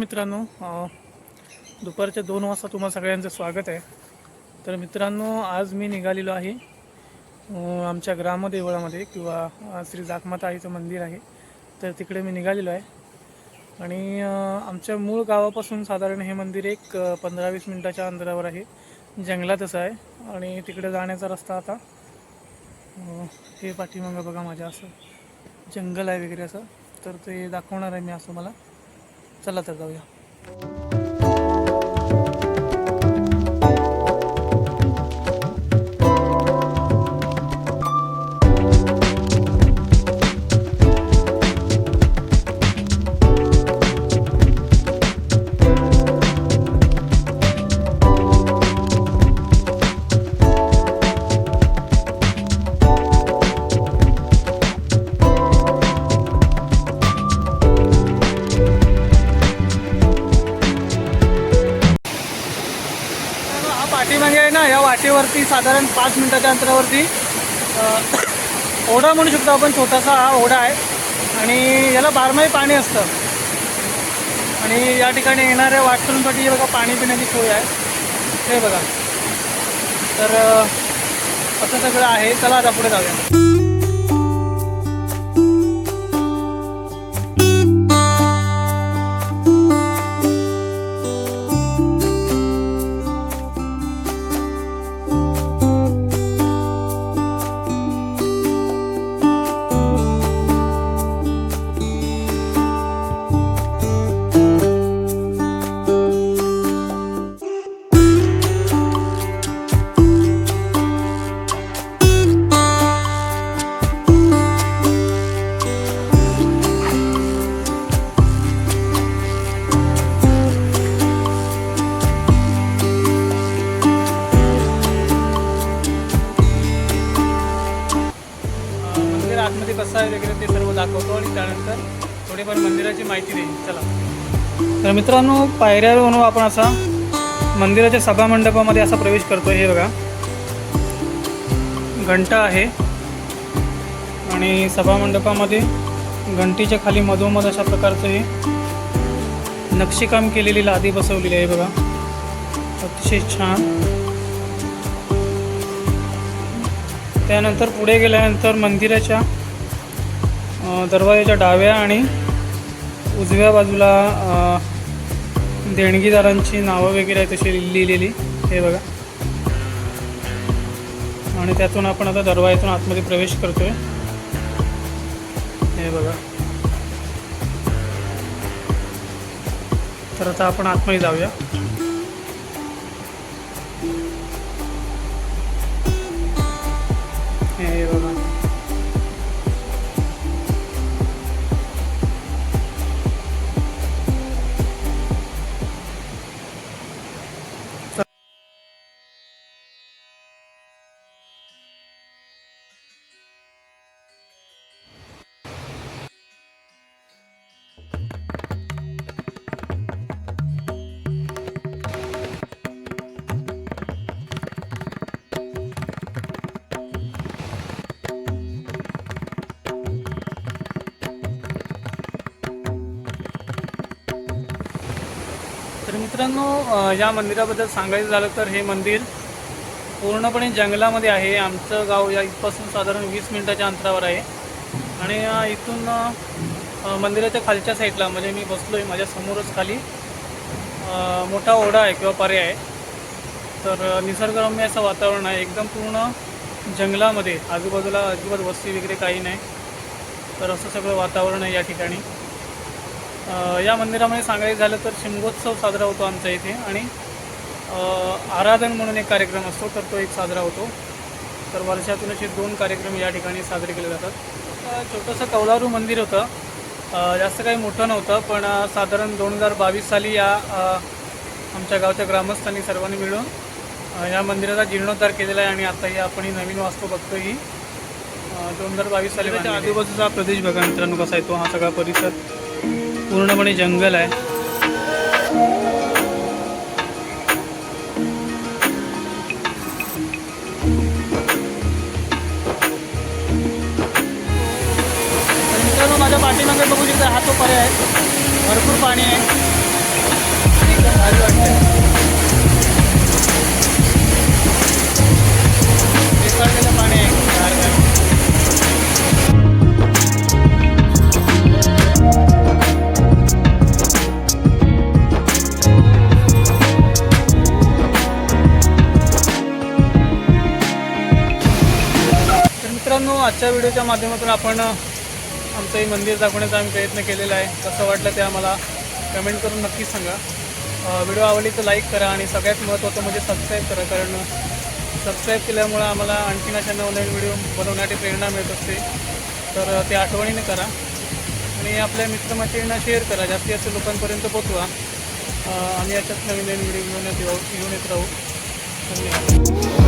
मित्रांनो दुपारच्या दोन वाजता तुम्हा सगळ्यांचं स्वागत आहे. तर मित्रांनो आज मी निघालेलो आहे आमच्या ग्रामदेवळामध्ये किंवा श्री जाकमाता आईचं मंदिर आहे. तर तिकडे मी निघालेलो आहे. आणि आमच्या मूळ गावापासून साधारण हे मंदिर एक पंधरा वीस मिनटाच्या अंतरावर आहे. जंगलातच आहे. आणि तिकडे जाण्याचा रस्ता आता हे पाठीमागं बघा माझ्या असं जंगल आहे वगैरे असं. तर ते दाखवणार आहे मी असं मला. चला तर जाऊया. आहे ना या वाटेवरती साधारण पाच मिनटाच्या अंतरावरती. ओढा म्हणू शकतो आपण छोटासा हा ओढा आहे. आणि याला बारमाही पाणी असतं. आणि या ठिकाणी येणाऱ्या वाटकऱ्यांसाठी हे बघा पाणी पिण्याची सोय आहे. हे बघा. तर असं सगळं आहे. चला आता पुढे जाऊया. आतमध्ये कसं आहे वगैरे ते सर्व दाखवतो आणि त्यानंतर थोडीफार मंदिराची माहिती देईन. चला. तर मित्रांनो पायऱ्यावरून आपण असा मंदिराच्या सभामंडपामध्ये असा प्रवेश करतो हे बघा. घंटा आहे. आणि सभामंडपामध्ये घंटीच्या खाली मधोमध अशा प्रकारचं हे नक्षीकाम केलेली लादी बसवलेली आहे बघा. अतिशय छान. त्यानंतर पुढे गेल्यानंतर मंदिराच्या दरवाजाच्या डाव्या आणि उजव्या बाजूला देणगीदारांची नावं वगैरे आहेत तशी लिहिलेली हे बघा. आणि त्यातून आपण आता दरवाजातून आतमध्ये प्रवेश करतोय. हे बघा. तर आता आपण आतमध्ये जाऊया. हे बघा. मित्रांनो या मंदिराबद्दल सांगायचं झालं तर हे मंदिर पूर्णपणे जंगलामध्ये आहे. आमचं गाव या इथपासून साधारण वीस मिनिटाच्या अंतरावर आहे. आणि इथून मंदिराच्या खालच्या साईडला म्हणजे मी बसलो आहे माझ्या समोरच खाली. मोठा ओढा आहे किंवा पर्याय आहे. तर निसर्गरम्य असं वातावरण आहे. एकदम पूर्ण जंगलामध्ये. आजूबाजूला अजिबात वस्ती वगैरे काही नाही. तर असं सगळं वातावरण आहे या ठिकाणी. या मंदिरामध्ये सांगायचं झालं तर शिमगोत्सव साजरा होतो आमच्या इथे आणि आराधन म्हणून एक कार्यक्रम असतो तर तो एक साजरा होतो. तर वर्षातून असे दोन कार्यक्रम या ठिकाणी साजरे केले जातात. छोटंसं कौलारू मंदिर होतं. जास्त काही मोठं नव्हतं पण साधारण दोन हजार बावीस साली या आमच्या गावच्या ग्रामस्थांनी सर्वांनी मिळून या मंदिराचा जीर्णोद्धार केलेला आहे आणि आता ही आपण ही नवीन वास्तू बघतो ही दोन हजार बावीस साली आजूबाजूचा प्रदेश बघा मित्रांनो कसा आहे तो. हा सगळा परिसर. पूर्णपणे जंगल आहे. माझ्या पाठीमागे बघू शकता हा तो पर्याय. भरपूर पाणी आहे. आजच्या व्हिडिओच्या माध्यमातून आपण आमचंही आमचं हे मंदिर दाखवण्याचा आम्ही प्रयत्न केलेला आहे. कसं वाटलं ते आम्हाला कमेंट करून नक्कीच सांगा. व्हिडिओ आवडली तर लाईक करा आणि सगळ्यात महत्त्वाचं म्हणजे सबस्क्राईब करा. कारण सबस्क्राईब केल्यामुळं आम्हाला आणखीन अशा नवनवीन व्हिडिओ बनवण्याची प्रेरणा मिळत असते. तर ते आठवणीने करा. आणि आपल्या मित्रमैत्रिणींना शेअर करा. जास्तीत जास्त लोकांपर्यंत पोचवा आम्ही याच्यात नवीन नवीन व्हिडिओ घेऊन येत राहू. घेऊन येत राहू. धन्यवाद.